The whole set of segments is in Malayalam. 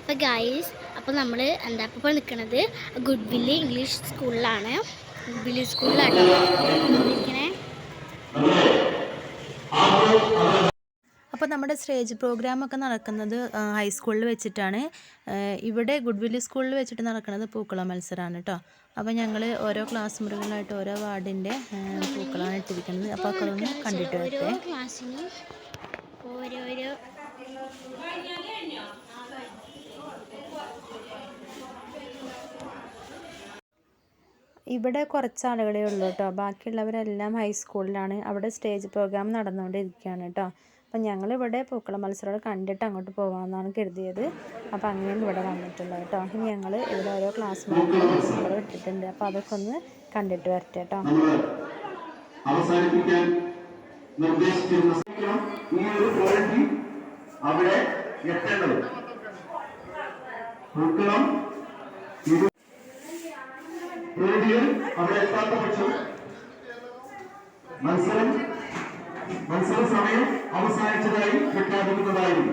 അപ്പോൾ ഗൈസ് അപ്പോൾ നമ്മൾ എന്താ ഇപ്പോൾ നിൽക്കുന്നത് ഗുഡ് വില്ല് ഇംഗ്ലീഷ് സ്കൂളിലാണ് ഗുഡ് വില്ല് സ്കൂളിലാണ് നിൽക്കണേ അപ്പോൾ നമ്മുടെ സ്റ്റേജ് പ്രോഗ്രാമൊക്കെ നടക്കുന്നത് ഹൈസ്കൂളിൽ വെച്ചിട്ടാണ്. ഇവിടെ ഗുഡ് വില്ല് സ്കൂളിൽ വെച്ചിട്ട് നടക്കുന്നത് പൂക്കള മത്സരമാണ് കേട്ടോ അപ്പോൾ ഞങ്ങൾ ഓരോ ക്ലാസ് മുറികളായിട്ട് ഓരോ വാർഡിന്റെ പൂക്കളാണ് ഇട്ടിരിക്കുന്നത്. അപ്പോൾ അതൊന്ന് കണ്ടിട്ട് വരട്ടെ. ഓരോരോ ഇവിടെ കുറച്ച് ആളുകളേ ഉള്ളൂ കേട്ടോ ബാക്കിയുള്ളവരെല്ലാം ഹൈസ്കൂളിലാണ് അവിടെ സ്റ്റേജ് പ്രോഗ്രാം നടന്നുകൊണ്ടിരിക്കുകയാണ് കേട്ടോ അപ്പം ഞങ്ങളിവിടെ പൂക്കള മത്സരം കണ്ടിട്ട് അങ്ങോട്ട് പോകാമെന്നാണ് കരുതിയത്. അപ്പോൾ അങ്ങനെയാണ് ഇവിടെ വന്നിട്ടുള്ളത് കേട്ടോ ഇനി ഞങ്ങൾ ഇവിടെ ഓരോ ക്ലാസ് ഇവിടെ ഇട്ടിട്ടുണ്ട്. അപ്പോൾ അതൊക്കെ ഒന്ന് കണ്ടിട്ട് വരട്ടെ കേട്ടോ അവിടെ എത്തേണ്ടത് പൂക്കളം ഇത് പേടിയിൽ അവിടെ എത്താത്ത പക്ഷം മത്സരം മത്സര സമയം അവസാനിച്ചതായി പ്രഖ്യാപിക്കുന്നതായിരുന്നു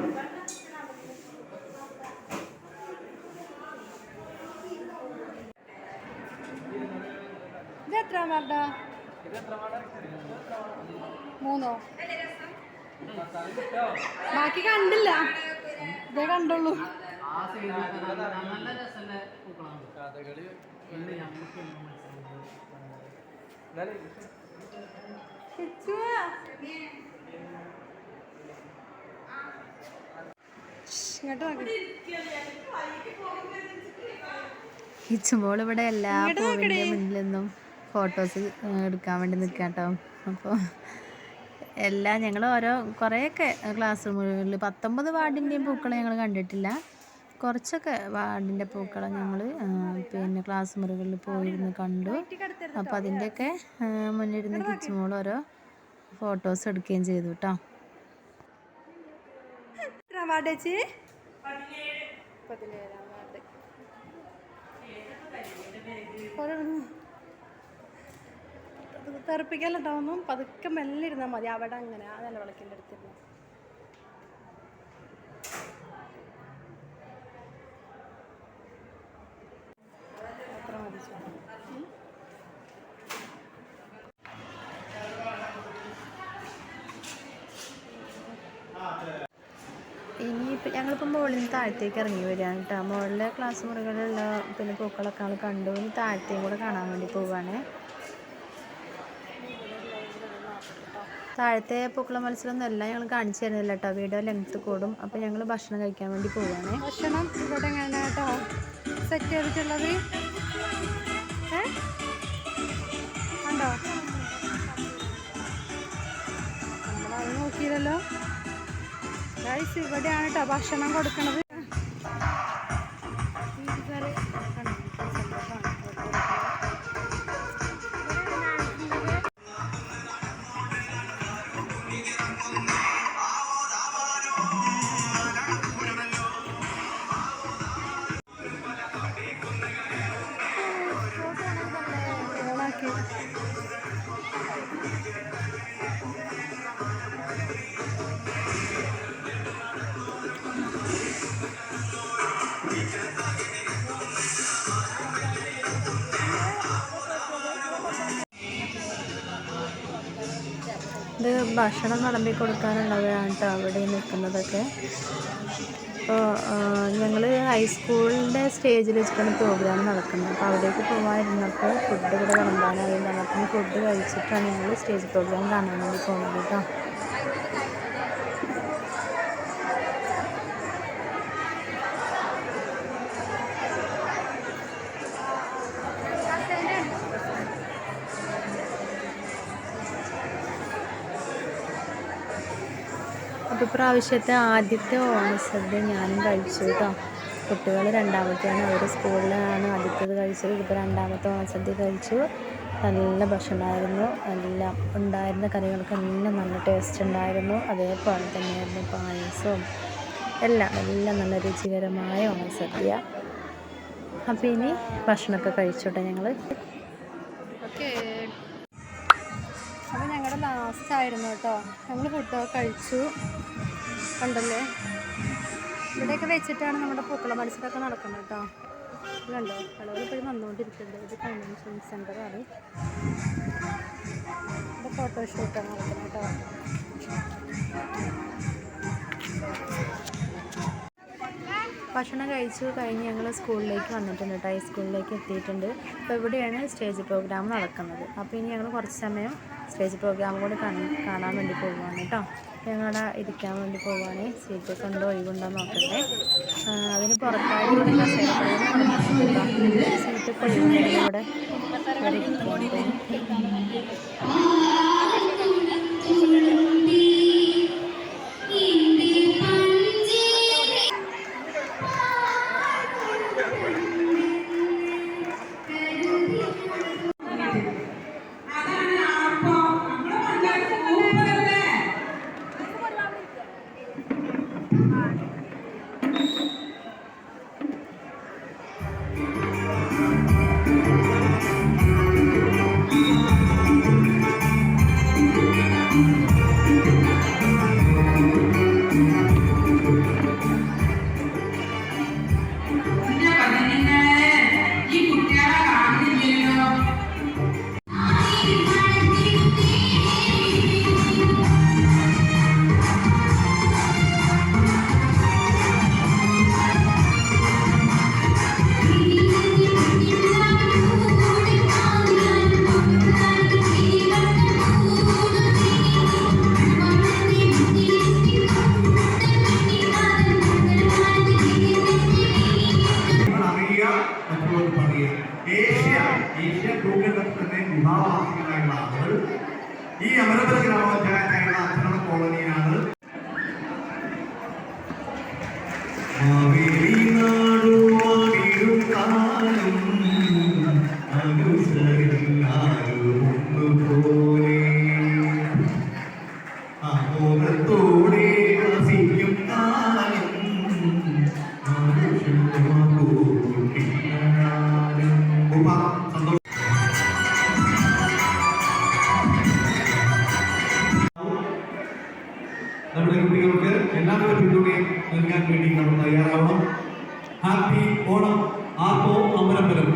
മൂന്നോ? ബാക്കി കണ്ടില്ല. ഇതേ കണ്ടുള്ളൂ. കിച്ചുവാ. ഇച്ചുമ്പോൾ ഇവിടെ എല്ലാ പൂവിന്റെ മുന്നിൽ നിന്നും ഫോട്ടോസ് എടുക്കാൻ വേണ്ടി നിൽക്കാം കേട്ടോ അപ്പോൾ എല്ലാം ഞങ്ങൾ ഓരോ കുറേയൊക്കെ ക്ലാസ് റൂമുകളിൽ പത്തൊമ്പത് വാർഡിന്റെയും പൂക്കളെ ഞങ്ങൾ കണ്ടിട്ടില്ല. കുറച്ചൊക്കെ വാർഡിന്റെ പൂക്കളെ ഞങ്ങൾ പിന്നെ ക്ലാസ് മുറികളിൽ പോയിരുന്ന് കണ്ടു. അപ്പോൾ അതിന്റെയൊക്കെ മുന്നിരുന്ന് കിച്ചുമോൾ ഓരോ ഫോട്ടോസ് എടുക്കുകയും ചെയ്തു കേട്ടോ തെറപ്പിക്കല്ലോ ഒന്നും പതുക്കെ മെല്ലെ ഇരുന്നാൽ മതി. അവിടെ അങ്ങനെ ആ നിലവിളക്കിന്റെ അടുത്തിരുന്നു ഇനിയിപ്പോൾ ഞങ്ങളിപ്പോൾ മുകളിൽ നിന്ന് താഴത്തേക്ക് ഇറങ്ങി വരികയാണ് കേട്ടോ. മുകളിലെ ക്ലാസ് മുറികളിലുള്ള പിന്നെ പൂക്കളൊക്കെ നമ്മൾ കണ്ടു. ഇനി താഴത്തേയും കൂടെ കാണാൻ വേണ്ടി പോവുകയാണ് താഴത്തെ പൂക്കള മത്സരം എല്ലാം ഞങ്ങൾ കാണിച്ചു തരുന്നില്ല കേട്ടോ. വീഡിയോ ലെങ്ത് കൂടും. അപ്പോൾ ഞങ്ങൾ ഭക്ഷണം കഴിക്കാൻ വേണ്ടി പോവുകയാണ് ഭക്ഷണം ഇവിടെ കേട്ടോ? സെറ്റ് ചെയ്തിട്ടുള്ളത് കണ്ടോ? നോക്കിയില്ലല്ലോ. ഗൈസ് ഇവിടെയാണ് കേട്ടോ ഭക്ഷണം കൊടുക്കണത്. ഭക്ഷണം വിളമ്പി കൊടുക്കാനുള്ളവരാണ് കേട്ടോ അവിടെ നിൽക്കുന്നതൊക്കെ. അപ്പോൾ ഞങ്ങൾ ഹൈസ്കൂളിന്റെ സ്റ്റേജിൽ വെച്ചിട്ടാണ് പ്രോഗ്രാം നടക്കുന്നത്. അപ്പോൾ അവിടേക്ക് പോകാതിരുന്നപ്പോൾ ഫുഡ് ഇവിടെ വിളമ്പാനായിരുന്നു അപ്പം ഫുഡ് കഴിച്ചിട്ടാണ് ഞങ്ങൾ സ്റ്റേജ് പ്രോഗ്രാം കാണാൻ വേണ്ടി പോകുന്നത് കേട്ടോ അപ്പോൾ ഇപ്രാവശ്യത്തെ ആദ്യത്തെ ഓണസദ്യ ഞാനും കഴിച്ചു കേട്ടോ കുട്ടികൾ രണ്ടാമത്തെയാണ് അവർ സ്കൂളിലാണ് ആദ്യത്തേത് കഴിച്ചത്. ഇപ്പോൾ രണ്ടാമത്തെ ഓണസദ്യ കഴിച്ചു. നല്ല ഭക്ഷണമായിരുന്നു. എല്ലാം ഉണ്ടായിരുന്ന കറികൾക്കെല്ലാം നല്ല ടേസ്റ്റ് ഉണ്ടായിരുന്നു. അതേപോലെ തന്നെയായിരുന്നു പായസവും. എല്ലാം എല്ലാം നല്ല രുചികരമായ ഓണസദ്യ അപ്പോൾ ഇനി ഭക്ഷണമൊക്കെ കഴിച്ചോട്ടെ ഞങ്ങൾ അപ്പോൾ ഞങ്ങളുടെ ലാസ്റ്റ് ആയിരുന്നു കേട്ടോ ഞങ്ങൾ ഫുഡൊക്കെ കഴിച്ചു. കണ്ടല്ലേ? ഇവിടെയൊക്കെ വെച്ചിട്ടാണ് നമ്മുടെ പൂക്കള മത്സരമൊക്കെ നടക്കുന്നത് കേട്ടോ. ഇതുണ്ടോ ആളുകൾ ഇപ്പോഴും വന്നുകൊണ്ടിരിക്കുന്നുണ്ട്. ഇത് കൺവെൻഷൻ സെന്ററാണ് ഇവിടെ ഫോട്ടോഷൂട്ടാണ് നടക്കുന്നത് കേട്ടോ. ഭക്ഷണം കഴിച്ചു കഴിഞ്ഞ് ഞങ്ങൾ സ്കൂളിലേക്ക് വന്നിട്ടുണ്ട് കേട്ടോ. ഹൈസ്കൂളിലേക്ക് എത്തിയിട്ടുണ്ട്. അപ്പോൾ ഇവിടെയാണ് സ്റ്റേജ് പ്രോഗ്രാം നടക്കുന്നത്. അപ്പോൾ ഇനി ഞങ്ങൾ കുറച്ച് സമയം സ്റ്റേജ് പ്രോഗ്രാം കൂടി കാണാൻ വേണ്ടി പോകുവാണ് കേട്ടോ. ഞങ്ങളവിടെ ഇരിക്കാൻ വേണ്ടി പോവാണ്. സീറ്റ് ഉണ്ടോ? ഒഴിവുണ്ടോ നോക്കട്ടെ. അതിന് പുറത്തായി സീറ്റ് ഒഴിവുണ്ടെങ്കിൽ ഇവിടെ നമ്മുടെ കുട്ടികൾക്ക് എല്ലാവരും പിന്തുണയും നൽകാൻ വേണ്ടി നമ്മൾ തയ്യാറാവണം. ഹാപ്പി ഓണം. ആർപ്പോ അമരമരം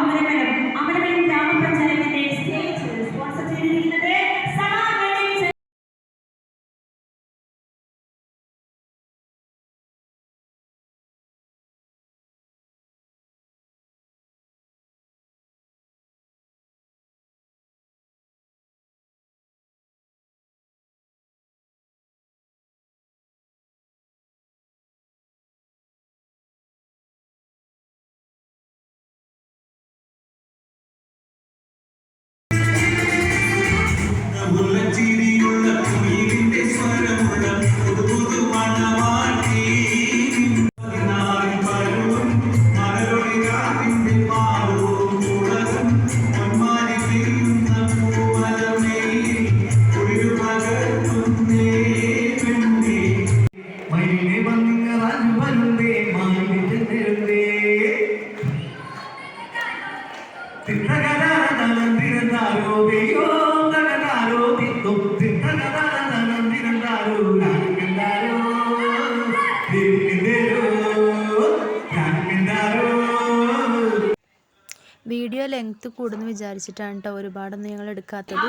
അമരമരം വീഡിയോ ലെങ്ത് കൂടുന്നു വിചാരിച്ചിട്ടാണ് കേട്ടോ ഒരുപാടൊന്നും ഞങ്ങൾ എടുക്കാത്തത്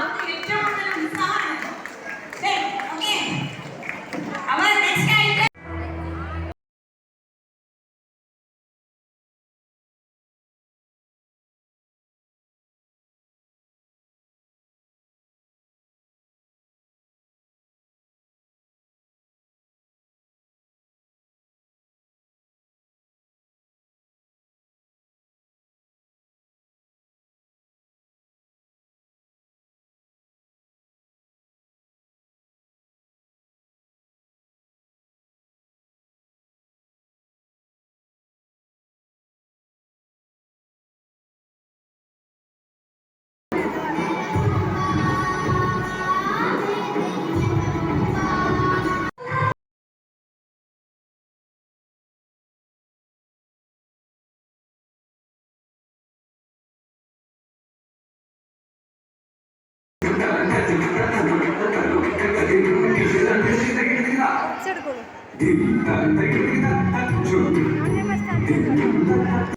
അങ്ങനെ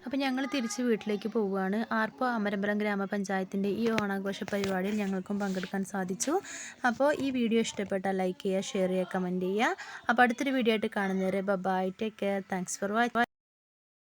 അപ്പോൾ ഞങ്ങൾ തിരിച്ച് വീട്ടിലേക്ക് പോവുകയാണ്. ആർപ്പോ അമരമ്പലം ഗ്രാമപഞ്ചായത്തിന്റെ ഈ ഓണാഘോഷ പരിപാടിയിൽ ഞങ്ങൾക്കും പങ്കെടുക്കാൻ സാധിച്ചു. അപ്പോൾ ഈ വീഡിയോ ഇഷ്ടപ്പെട്ടാൽ ലൈക്ക് ചെയ്യുക ഷെയർ ചെയ്യുക കമന്റ് ചെയ്യുക. അപ്പോൾ അടുത്തൊരു വീഡിയോ ആയിട്ട് കാണുന്നവരെ bye take care thanks for watch